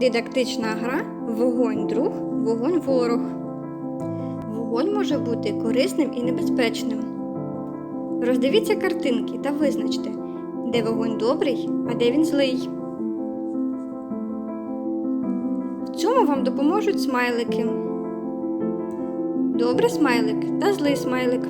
Дидактична гра Вогонь друг, вогонь ворог. Вогонь може бути корисним і небезпечним. Роздивіться картинки та визначте, де вогонь добрий, а де він злий. В цьому вам допоможуть смайлики. Добрий смайлик та злий смайлик.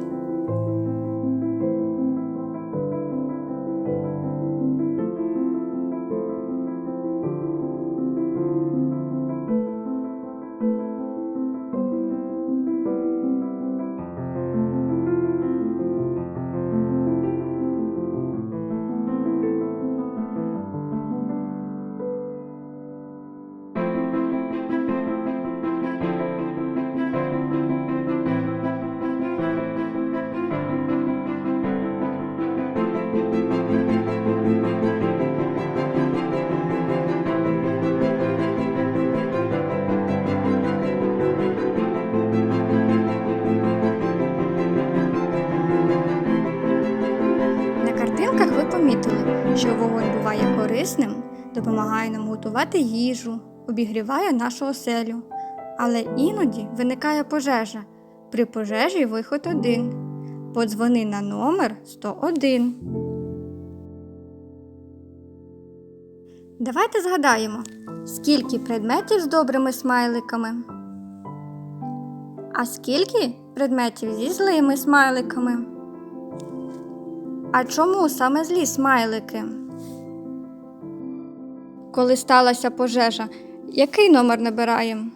Ви помітили, що вогонь буває корисним, допомагає нам готувати їжу, обігріває нашу оселю. Але іноді виникає пожежа. При пожежі виход один. Подзвони на номер 101. Давайте згадаємо, скільки предметів з добрими смайликами, а скільки предметів зі злими смайликами. А чому саме злі смайлики? Коли сталася пожежа, який номер набираємо?